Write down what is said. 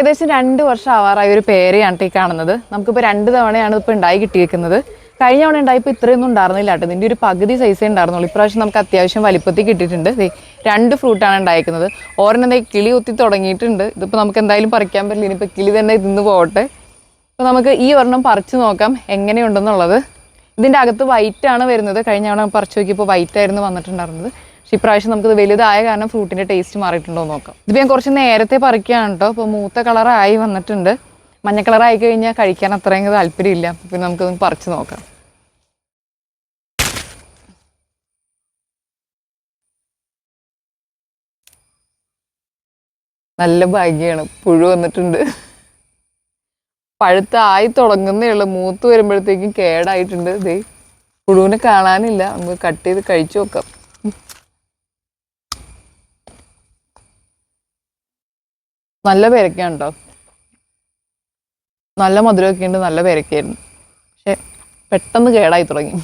ഏകദേശം രണ്ട് വർഷം ആവാറായി ഒരു പേരയാണ് ഈ കാണുന്നത്. നമുക്കിപ്പോൾ രണ്ട് തവണയാണ് ഇപ്പോൾ ഉണ്ടായി കിട്ടിയേക്കുന്നത്. കഴിഞ്ഞ തവണ ഉണ്ടായപ്പോൾ ഇത്രയൊന്നും ഉണ്ടായിരുന്നില്ല കേട്ടോ. ഇതിന്റെ ഒരു പകുതി സൈസേ ഉണ്ടായിരുന്നുള്ളൂ. ഇപ്രാവശ്യം നമുക്ക് അത്യാവശ്യം വലിപ്പത്തിൽ കിട്ടിയിട്ടുണ്ട്. രണ്ട് ഫ്രൂട്ടാണ് ഉണ്ടായിരിക്കുന്നത് ഓരോന്നെന്തായി കിളി കുത്തി തുടങ്ങിയിട്ടുണ്ട്. ഇതിപ്പോൾ നമുക്ക് എന്തായാലും പറിക്കാൻ പറ്റില്ല. ഇനിയിപ്പോൾ കിളി തന്നെ ഇതിന്ന് പോകട്ടെ. അപ്പോൾ നമുക്ക് ഈ ഒരെണ്ണം പറിച്ചു നോക്കാം. എങ്ങനെയുണ്ടെന്നുള്ളത്. ഇതിന്റെ അകത്ത് വൈറ്റാണ് വരുന്നത്. കഴിഞ്ഞ തവണ പറിച്ചു നോക്കിയപ്പോൾ വൈറ്റായിരുന്നു വന്നിട്ടുണ്ടായിരുന്നത്. പക്ഷേ ഇപ്രാവശ്യം നമുക്കിത് വലുതായ കാരണം ഫ്രൂട്ടിന്റെ ടേസ്റ്റ് മാറിയിട്ടുണ്ടോ നോക്കാം. ഇത് ഞാൻ കുറച്ച് നേരത്തെ പറിക്കുകയാണ് കേട്ടോ അപ്പോൾ മൂത്ത കളറായി വന്നിട്ടുണ്ട്. മഞ്ഞ കളറായി കഴിഞ്ഞാൽ കഴിക്കാൻ അത്രയും താല്പര്യമില്ല. പിന്നെ നമുക്കിത് പറിച്ച് നോക്കാം. നല്ല ഭാഗ്യമാണ് പുഴു വന്നിട്ടുണ്ട്. പഴുത്ത ആയി തുടങ്ങുന്നേ ഉള്ളൂ. മൂത്ത് വരുമ്പോഴത്തേക്കും കേടായിട്ടുണ്ട്. ദേ പുഴുവിനെ കാണാനില്ല. നമുക്ക് കട്ട് ചെയ്ത് കഴിച്ചു നോക്കാം. നല്ല പേരയ്ക്കാണ് ഉണ്ടോ നല്ല മധുരമൊക്കെ ഉണ്ട് നല്ല പേരയ്ക്കായിരുന്നു പക്ഷെ പെട്ടെന്ന് കേടായി തുടങ്ങി.